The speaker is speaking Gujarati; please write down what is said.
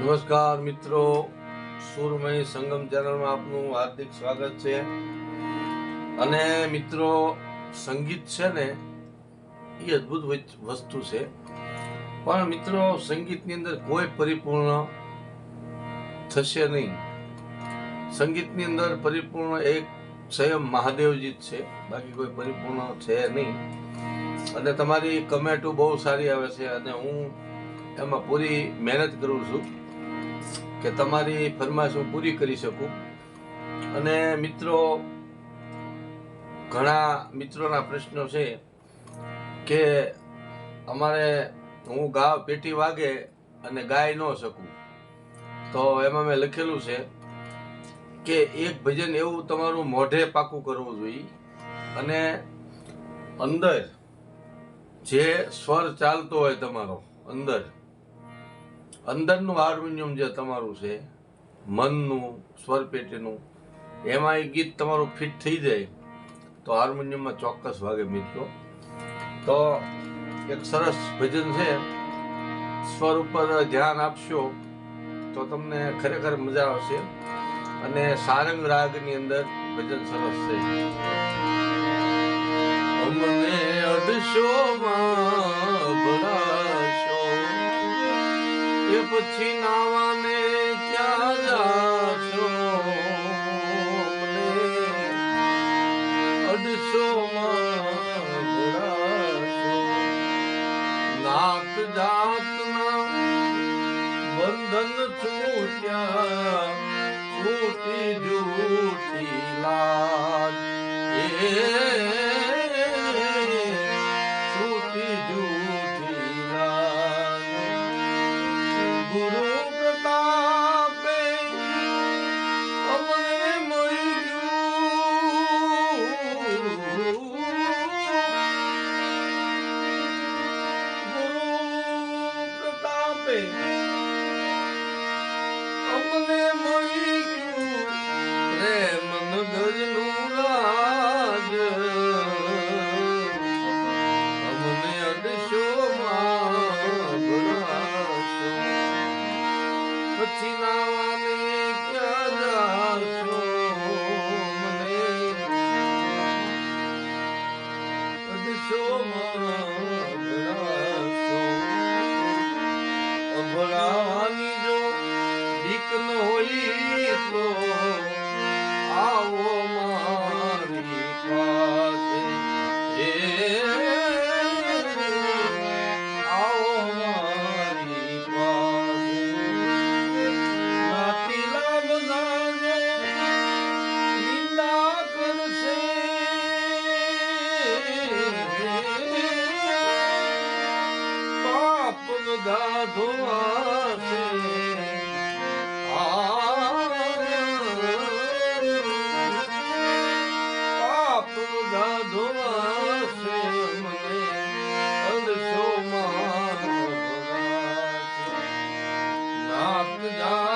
નમસ્કાર મિત્રો. સુરમય સંગમ ચેનલમાં આપનું હાર્દિક સ્વાગત છે. અને મિત્રો, સંગીત છે ને, એ અદ્ભુત વસ્તુ છે. પણ મિત્રો, સંગીતની અંદર કોઈ પરિપૂર્ણ થશે નહીં. સંગીતની અંદર પરિપૂર્ણ એક સ્વયં મહાદેવજી જ છે. બાકી કોઈ પરિપૂર્ણ છે નહીં. અને તમારી કમેન્ટો બહુ સારી આવે છે અને હું એમાં પૂરી મહેનત કરું છું. કે તમારી ફરમાશ હું પૂરી કરી શકું. અને મિત્રો, ઘણા મિત્રોના પ્રશ્નો છે કે અમારે હું ગાવ પેટી વાગે અને ગાઈ ન શકું. તો એમાં મેં લખેલું છે કે એક ભજન એવું તમારું મોઢે પાકું કરવું જોઈએ અને અંદર જે સ્વર ચાલતો હોય તમારો, અંદર અંદરનું હાર્મોનિયમ જે તમારું છે, મનનું સ્વર પેટીનું એમાં એ ગીત તમારું ફિટ થઈ જાય, તો હાર્મોનિયમમાં ચોક્કસ વાગે મિત્રો. તો એક સરસ ભજન છે, સ્વર ઉપર ધ્યાન આપશો, તો તમને ખરેખર મજા આવશે. અને સારંગ રાગની અંદર ભજન સરસ છે. અમને અડશો માં પછી નાવાને ક્યાં જાશો ભરાશો. નાત જાતના બંધન છૂટ્યા છૂટી જૂઠી લાજ. એ નાત